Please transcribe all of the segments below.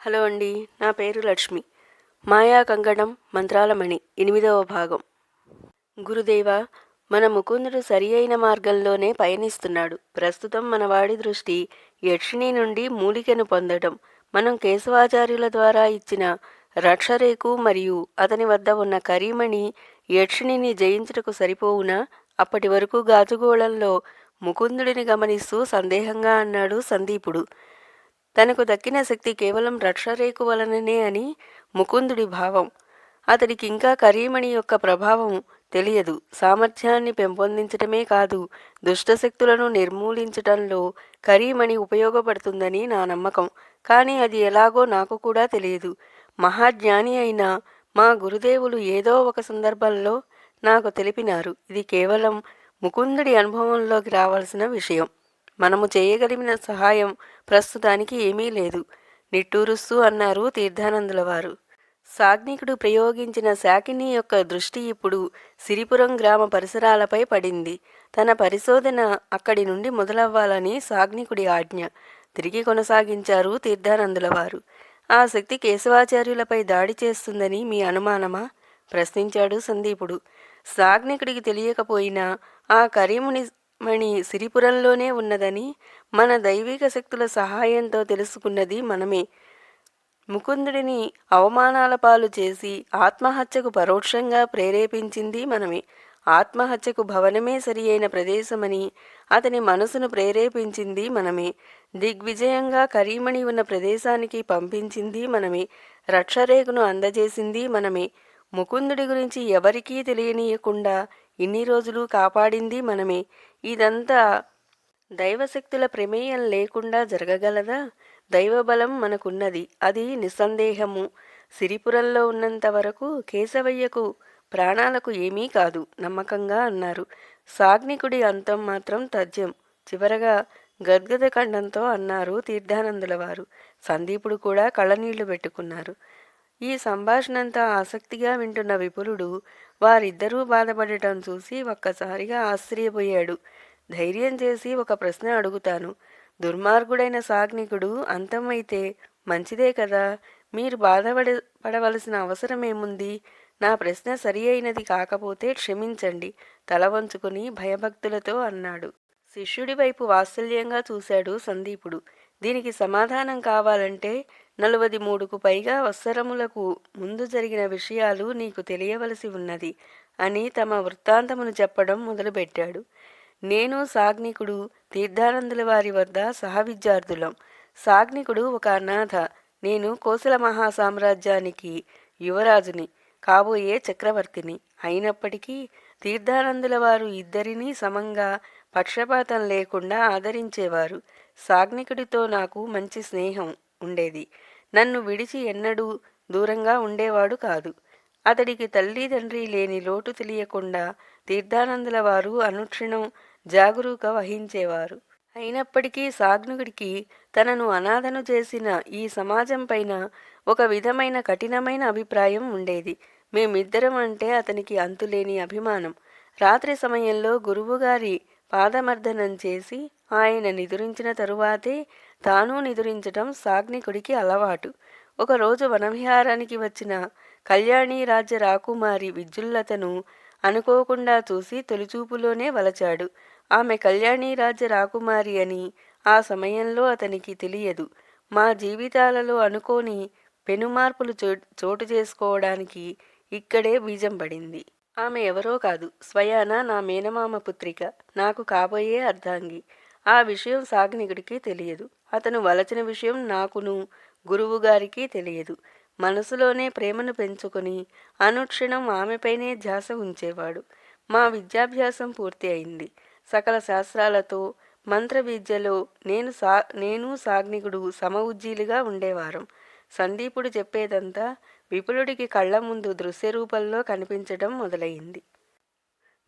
Hello అండి నా పేరు లక్ష్మి. మాయా కంకణం మంత్రాలమణి ఎనిమిదవ భాగం. గురుదేవ మన ముకుందుడు సరి అయిన మార్గంలోనే పయనిస్తున్నాడు. ప్రస్తుతం మన వాడి దృష్టి యక్షిణి నుండి మూలికను పొందడం మనం కేశవాచార్యుల ద్వారా ఇచ్చిన రక్షరేకు మరియు అతని వద్ద ఉన్న కరీమణి యక్షిణిని జయించుటకు సరిపోవునా? అప్పటి వరకు గాజుగోళంలో ముకుందుడిని గమనిస్తూ సందేహంగా అన్నాడు సందీపుడు. తనకు దక్కిన శక్తి కేవలం రక్షరేకు వలననే అని ముకుందుడి భావం. అతడికి ఇంకా కరీమణి యొక్క ప్రభావం తెలియదు. సామర్థ్యాన్ని పెంపొందించటమే కాదు దుష్టశక్తులను నిర్మూలించటంలో కరీమణి ఉపయోగపడుతుందని నా నమ్మకం. కానీ అది ఎలాగో నాకు కూడా తెలియదు. మహాజ్ఞాని అయిన మా గురుదేవులు ఏదో ఒక సందర్భంలో నాకు తెలిపినారు. ఇది కేవలం ముకుందుడి అనుభవంలోకి రావాల్సిన విషయం. మనము చేయగలిగిన సహాయం ప్రస్తుతానికి ఏమీ లేదు. నిట్టూరుస్తూ అన్నారు తీర్థానందుల వారు సాగ్నికుడు ప్రయోగించిన శాకిని యొక్క దృష్టి ఇప్పుడు సిరిపురం గ్రామ పరిసరాలపై పడింది. తన పరిశోధన అక్కడి నుండి మొదలవ్వాలని సాగ్నికుడి ఆజ్ఞ. తిరిగి కొనసాగించారు తీర్థానందుల వారు ఆ శక్తి కేశవాచార్యులపై దాడి చేస్తుందని మీ అనుమానమా? ప్రశ్నించాడు సందీపుడు. సాగ్నికుడికి తెలియకపోయినా ఆ కరీముని మణి సిరిపురంలోనే ఉన్నదని మన దైవిక శక్తుల సహాయంతో తెలుసుకున్నది మనమే. ముకుందుడిని అవమానాల పాలు చేసి ఆత్మహత్యకు పరోక్షంగా ప్రేరేపించింది మనమే. ఆత్మహత్యకు భవనమే సరి అయిన ప్రదేశమని అతని మనసును ప్రేరేపించింది మనమే. దిగ్విజయంగా కరీమణి ఉన్న ప్రదేశానికి పంపించింది మనమే. రక్షరేఖను అందజేసింది మనమే. ముకుందుడి గురించి ఎవరికీ తెలియనీయకుండా ఇన్ని రోజులు కాపాడింది మనమే. ఇదంతా దైవశక్తుల ప్రమేయం లేకుండా జరగగలదా? దైవబలం మనకున్నది. అది నిస్సందేహము. సిరిపురంలో ఉన్నంత వరకు కేశవయ్యకు ప్రాణాలకు ఏమీ కాదు నమ్మకంగా అన్నారు. సాగ్నికుడి అంతం మాత్రం తథ్యం. చివరగా గద్గద ఖండంతో అన్నారు తీర్థానందుల వారు సందీపుడు కూడా కళ్ళనీళ్ళు పెట్టుకున్నారు. ఈ సంభాషణంతా ఆసక్తిగా వింటున్న విపులుడు వారిద్దరూ బాధపడటం చూసి ఒక్కసారిగా ఆశ్చర్యపోయాడు. ధైర్యం చేసి ఒక ప్రశ్న అడుగుతాను. దుర్మార్గుడైన సాగ్నికుడు అంతమైతే మంచిదే కదా? మీరు బాధపడ పడవలసిన అవసరమేముంది నా ప్రశ్న సరి అయినది కాకపోతే క్షమించండి తల వంచుకుని భయభక్తులతో అన్నాడు. శిష్యుడి వైపు వాత్సల్యంగా చూశాడు సందీపుడు. దీనికి సమాధానం కావాలంటే నలువది మూడుకు పైగా వత్సరములకు ముందు జరిగిన విషయాలు నీకు తెలియవలసి ఉన్నది అని తమ వృత్తాంతమును చెప్పడం మొదలుపెట్టాడు. నేను సాగ్నికుడు తీర్థానందుల వారి వద్ద సహవిద్యార్థులం. సాగ్నికుడు ఒక అనాథ. నేను కోసల మహాసామ్రాజ్యానికి యువరాజుని కాబోయే చక్రవర్తిని. అయినప్పటికీ తీర్థానందుల వారు ఇద్దరినీ సమంగా పక్షపాతం లేకుండా ఆదరించేవారు. సాగ్నికుడితో నాకు మంచి స్నేహం ఉండేది. నన్ను విడిచి ఎన్నడూ దూరంగా ఉండేవాడు కాదు. అతడికి తల్లి తండ్రి లేని లోటు తెలియకుండా తీర్థానందుల వారు అనుక్షణం జాగరూక వహించేవారు. అయినప్పటికీ సాగ్నుడికి తనను అనాథను చేసిన ఈ సమాజం పైన ఒక విధమైన కఠినమైన అభిప్రాయం ఉండేది. మేమిద్దరం అంటే అతనికి అంతులేని అభిమానం. రాత్రి సమయంలో గురువుగారి పాదమర్దనం చేసి ఆయన నిదురించిన తరువాతే తాను నిదురించటం సాగ్నికుడికి అలవాటు. ఒకరోజు వనవిహారానికి వచ్చిన కళ్యాణి రాజ్య రాకుమారి విద్యుల్లతను అనుకోకుండా చూసి తొలిచూపులోనే వలచాడు. ఆమె కళ్యాణి రాజ్య రాకుమారి అని ఆ సమయంలో అతనికి తెలియదు. మా జీవితాలలో అనుకోని పెనుమార్పులు చో చోటు చేసుకోవడానికి ఇక్కడే బీజం పడింది. ఆమె ఎవరో కాదు. స్వయాన నా మేనమామ పుత్రిక. నాకు కాబోయే అర్ధాంగి. ఆ విషయం సాగ్నికుడికి తెలియదు. అతను వలచిన విషయం నాకును గురువుగారికి తెలియదు. మనసులోనే ప్రేమను పెంచుకొని అనుక్షణం ఆమెపైనే ధ్యాస ఉంచేవాడు. మా విద్యాభ్యాసం పూర్తి అయింది. సకల శాస్త్రాలతో మంత్ర విద్యలో నేను సా నేను సాగ్నికుడు సమఉజ్జీలుగా ఉండేవారం. సందీపుడు చెప్పేదంతా విపులుడికి కళ్ళ ముందు దృశ్య రూపంలో కనిపించడం మొదలైంది.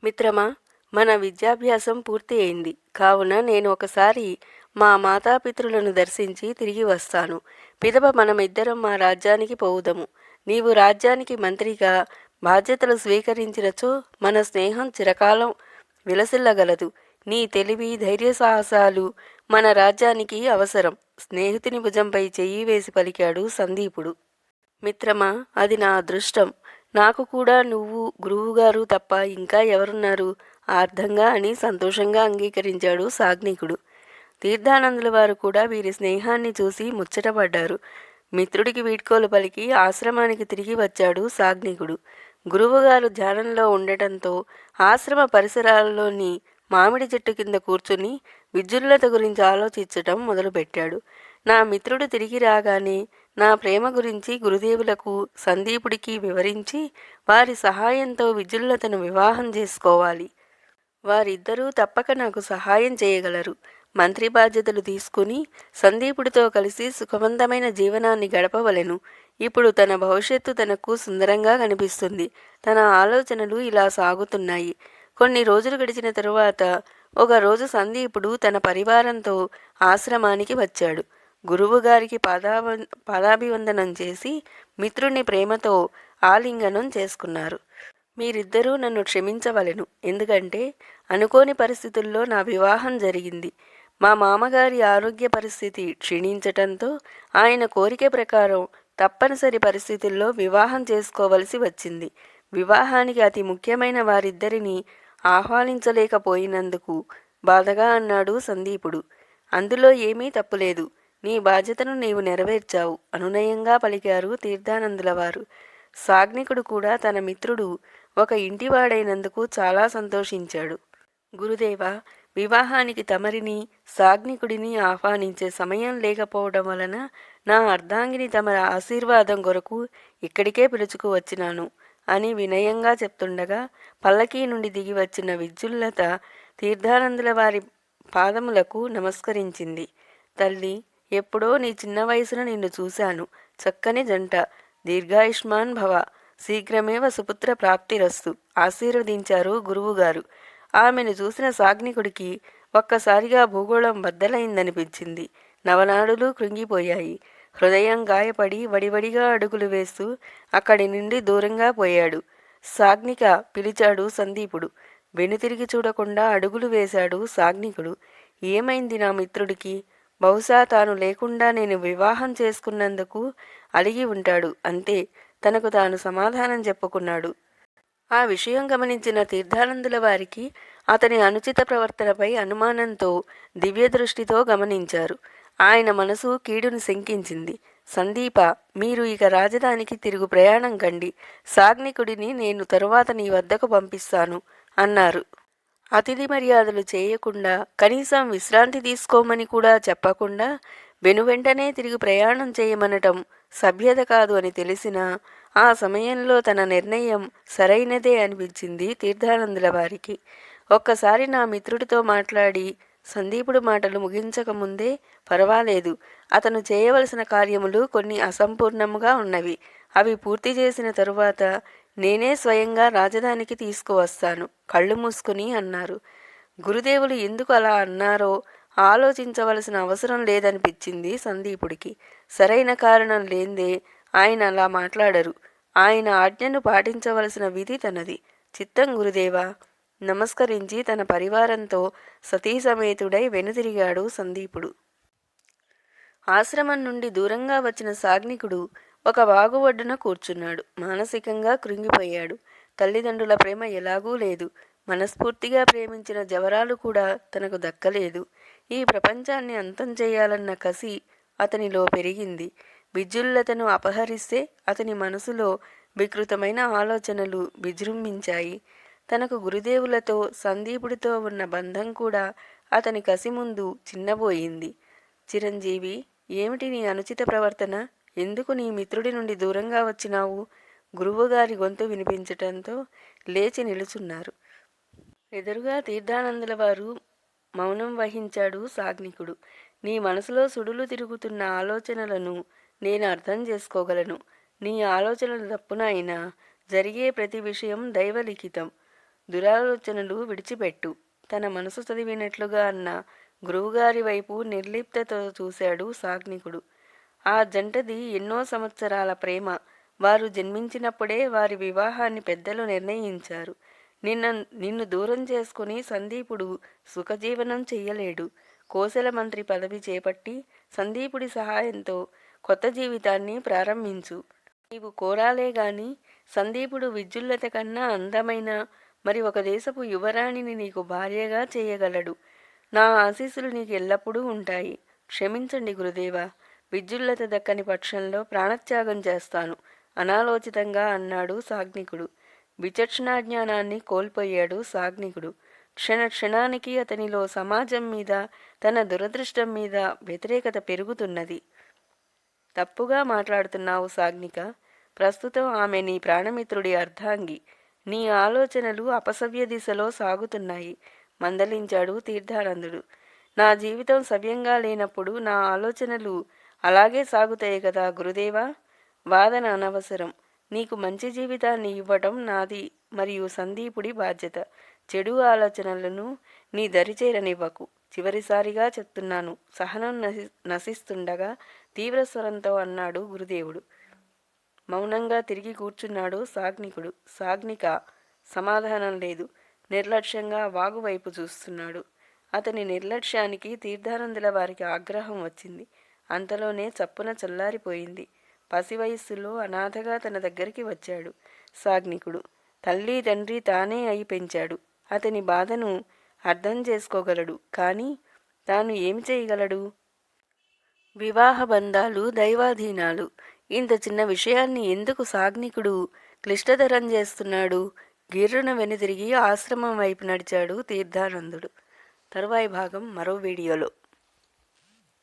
మిత్రమా మన విద్యాభ్యాసం పూర్తి అయింది. కావున నేను ఒకసారి మా మాతాపితృలను దర్శించి తిరిగి వస్తాను. పిదప మనమిద్దరం మా రాజ్యానికి పోవుదము. నీవు రాజ్యానికి మంత్రిగా బాధ్యతలు స్వీకరించినచో మన స్నేహం చిరకాలం విలసిల్లగలదు. నీ తెలివి ధైర్య సాహసాలు మన రాజ్యానికి అవసరం. స్నేహితుని భుజంపై చెయ్యి వేసి పలికాడు సందీపుడు. మిత్రమా అది నా అదృష్టం. నాకు కూడా నువ్వు గురువుగారు తప్ప ఇంకా ఎవరున్నారు? ఆర్థంగా అని సంతోషంగా అంగీకరించాడు సాగ్నికుడు. తీర్థానందుల వారు కూడా వీరి స్నేహాన్ని చూసి ముచ్చటపడ్డారు. మిత్రుడికి వీడ్కోలు పలికి ఆశ్రమానికి తిరిగి వచ్చాడు సాగ్నికుడు. గురువుగారు ధ్యానంలో ఉండటంతో ఆశ్రమ పరిసరాల్లోని మామిడి చెట్టు కింద కూర్చుని విద్యుల్లత గురించి ఆలోచించటం మొదలుపెట్టాడు. నా మిత్రుడు తిరిగి రాగానే నా ప్రేమ గురించి గురుదేవులకు సందీపుడికి వివరించి వారి సహాయంతో విద్యుల్లతను వివాహం చేసుకోవాలి. వారిద్దరూ తప్పక నాకు సహాయం చేయగలరు. మంత్రి బాధ్యతలు తీసుకుని సందీపుడితో కలిసి సుఖవంతమైన జీవనాన్ని గడపవలెను. ఇప్పుడు తన భవిష్యత్తు తనకు సుందరంగా కనిపిస్తుంది. తన ఆలోచనలు ఇలా సాగుతున్నాయి. కొన్ని రోజులు గడిచిన తరువాత ఒక రోజు సందీపుడు తన పరివారంతో ఆశ్రమానికి వచ్చాడు. గురువుగారికి పాదావ పాదాభివందనం చేసి మిత్రుని ప్రేమతో ఆలింగనం చేసుకున్నారు. మీరిద్దరూ నన్ను క్షమించవలెను. ఎందుకంటే అనుకోని పరిస్థితుల్లో నా వివాహం జరిగింది. మా మామగారి ఆరోగ్య పరిస్థితి క్షీణించటంతో ఆయన కోరిక ప్రకారం తప్పనిసరి పరిస్థితుల్లో వివాహం చేసుకోవలసి వచ్చింది. వివాహానికి అతి ముఖ్యమైన వారిద్దరిని ఆహ్వానించలేకపోయినందుకు బాధగా అన్నాడు సందీపుడు. అందులో ఏమీ తప్పులేదు. నీ బాధ్యతను నీవు నెరవేర్చావు అనునయంగా పలికారు తీర్థానందుల వారు సాగ్నికుడు కూడా తన మిత్రుడు ఒక ఇంటివాడైనందుకు చాలా సంతోషించాడు. గురుదేవ వివాహానికి తమరిని సాగ్నికుడిని ఆహ్వానించే సమయం లేకపోవడం వలన నా అర్ధాంగిని తమర ఆశీర్వాదం కొరకు ఇక్కడికే పిలుచుకు వచ్చినాను అని వినయంగా చెప్తుండగా పల్లకీ నుండి దిగి వచ్చిన విద్యుల్లత తీర్థానందుల వారి పాదములకు నమస్కరించింది. తల్లి ఎప్పుడో నీ చిన్న వయసున నిన్ను చూశాను. చక్కని జంట. దీర్ఘాయుష్మాన్ భవ. శీఘ్రమేవ సుపుత్ర ప్రాప్తిరస్తు. ఆశీర్వదించారు గురువుగారు. ఆమెను చూసిన సాగ్నికుడికి ఒక్కసారిగా భూగోళం బద్దలైందనిపించింది. నవనాడులు కృంగిపోయాయి. హృదయం గాయపడి వడివడిగా అడుగులు వేస్తూ అక్కడి నుండి దూరంగా పోయాడు. సాగ్నిక పిలిచాడు సందీపుడు. వెనుతిరిగి చూడకుండా అడుగులు వేశాడు సాగ్నికుడు. ఏమైంది నా మిత్రుడికి? బహుశా తాను లేకుండా నేను వివాహం చేసుకున్నందుకు అలిగి ఉంటాడు. అంతే. తనకు తాను సమాధానం చెప్పుకున్నాడు. ఆ విషయం గమనించిన తీర్థానందుల వారికి అతని అనుచిత ప్రవర్తనపై అనుమానంతో దివ్య దృష్టితో గమనించారు. ఆయన మనసు కీడును శంకించింది. సందీప మీరు ఇక రాజధానికి తిరుగు ప్రయాణం కండి. సాగ్నికుడిని నేను తరువాత నీ వద్దకు పంపిస్తాను అన్నారు. అతిథి మర్యాదలు చేయకుండా కనీసం విశ్రాంతి తీసుకోమని కూడా చెప్పకుండా వెనువెంటనే తిరిగి ప్రయాణం చేయమనటం సభ్యత కాదు అని తెలిసినా ఆ సమయంలో తన నిర్ణయం సరైనదే అనిపించింది తీర్థానందుల వారికి. ఒక్కసారి నా మిత్రుడితో మాట్లాడి సందీపుడు మాటలు ముగించకముందే పర్వాలేదు అతను చేయవలసిన కార్యములు కొన్ని అసంపూర్ణముగా ఉన్నవి. అవి పూర్తి చేసిన తరువాత నేనే స్వయంగా రాజధానికి తీసుకువస్తాను కళ్ళు మూసుకుని అన్నారు. గురుదేవులు ఎందుకు అలా అన్నారో ఆలోచించవలసిన అవసరం లేదనిపించింది సందీపుడికి. సరైన కారణం లేందే ఆయన అలా మాట్లాడరు. ఆయన ఆజ్ఞను పాటించవలసిన విధి తనది. చిత్తం గురుదేవా! నమస్కరించి తన పరివారంతో సతీసమేతుడై వెనుతిరిగాడు సందీపుడు. ఆశ్రమం నుండి దూరంగా వచ్చిన సాగ్నికుడు ఒక వాగు ఒడ్డున కూర్చున్నాడు. మానసికంగా కృంగిపోయాడు. తల్లిదండ్రుల ప్రేమ ఎలాగూ లేదు. మనస్ఫూర్తిగా ప్రేమించిన జవరాలు కూడా తనకు దక్కలేదు. ఈ ప్రపంచాన్ని అంతం చేయాలన్న కసి అతనిలో పెరిగింది. విద్యుల్లతను అపహరిస్తే అతని మనసులో వికృతమైన ఆలోచనలు విజృంభించాయి. తనకు గురుదేవులతో సందీపుడితో ఉన్న బంధం కూడా అతని కసి ముందు చిన్నబోయింది. చిరంజీవి ఏమిటి నీ అనుచిత ప్రవర్తన? ఎందుకు నీ మిత్రుడి నుండి దూరంగా వచ్చినావు? గురువుగారి గొంతు వినిపించటంతో లేచి నిలుచున్నారు. ఎదురుగా తీర్థానందుల వారు మౌనం వహించాడు సాగ్నికుడు. నీ మనసులో సుడులు తిరుగుతున్న ఆలోచనలను నేను అర్థం చేసుకోగలను. నీ ఆలోచనలు తప్పునైనా జరిగే ప్రతి విషయం దైవలిఖితం. దురాలోచనలు విడిచిపెట్టు. తన మనసు చదివినట్లుగా అన్న గురువుగారి వైపు నిర్లిప్తతో చూశాడు సాగ్నికుడు. ఆ జంటది ఎన్నో సంవత్సరాల ప్రేమ. వారు జన్మించినప్పుడే వారి వివాహాన్ని పెద్దలు నిర్ణయించారు. నిన్న నిన్ను దూరం చేసుకుని సందీపుడు సుఖజీవనం చెయ్యలేడు. కోశల మంత్రి పదవి చేపట్టి సందీపుడి సహాయంతో కొత్త జీవితాన్ని ప్రారంభించు. నీవు కోరాలే గాని సందీపుడు విద్యుల్లత కన్నా అందమైన మరి ఒక దేశపు యువరాణిని నీకు భార్యగా చేయగలడు. నా ఆశీస్సులు నీకు ఎల్లప్పుడూ ఉంటాయి. క్షమించండి గురుదేవా విద్యుల్లత దక్కని పక్షంలో ప్రాణత్యాగం చేస్తాను. అనాలోచితంగా అన్నాడు సాగ్నికుడు. విచక్షణాజ్ఞానాన్ని కోల్పోయాడు సాగ్నికుడు. క్షణ క్షణానికి అతనిలో సమాజం మీద తన దురదృష్టం మీద వ్యతిరేకత పెరుగుతున్నది. తప్పుగా మాట్లాడుతున్నావు సాగ్నిక. ప్రస్తుతం ఆమె నీ ప్రాణమిత్రుడి అర్ధాంగి. నీ ఆలోచనలు అపసవ్య దిశలో సాగుతున్నాయి. మందలించాడు తీర్థానందుడు. నా జీవితం సవ్యంగా లేనప్పుడు నా ఆలోచనలు అలాగే సాగుతాయి కదా గురుదేవా? వాదన అనవసరం. నీకు మంచి జీవితాన్ని ఇవ్వటం నాది మరియు సందీపుడి బాధ్యత. చెడు ఆలోచనలను నీ దరిచేరనివ్వకు. చివరిసారిగా చెప్తున్నాను. సహనం నశి నశిస్తుండగా తీవ్ర స్వరంతో అన్నాడు గురుదేవుడు. మౌనంగా తిరిగి కూర్చున్నాడు సాగ్నికుడు. సాగ్నిక సమాధానం లేదు. నిర్లక్ష్యంగా వాగువైపు చూస్తున్నాడు. అతని నిర్లక్ష్యానికి తీర్థానందుల వారికి ఆగ్రహం వచ్చింది. అంతలోనే చప్పున చల్లారిపోయింది. పసి వయస్సులో అనాథగా తన దగ్గరికి వచ్చాడు సాగ్నికుడు. తల్లి తండ్రి తానే అయి పెంచాడు. అతని బాధను అర్థం చేసుకోగలడు. కానీ తాను ఏమి చేయగలడు? వివాహ బంధాలు దైవాధీనాలు. ఇంత చిన్న విషయాన్ని ఎందుకు సాగ్నికుడు క్లిష్టతరం చేస్తున్నాడు? గిర్రున వెనుతిరిగి ఆశ్రమం వైపు నడిచాడు తీర్థానందుడు. తరువాయి భాగం మరో వీడియోలో.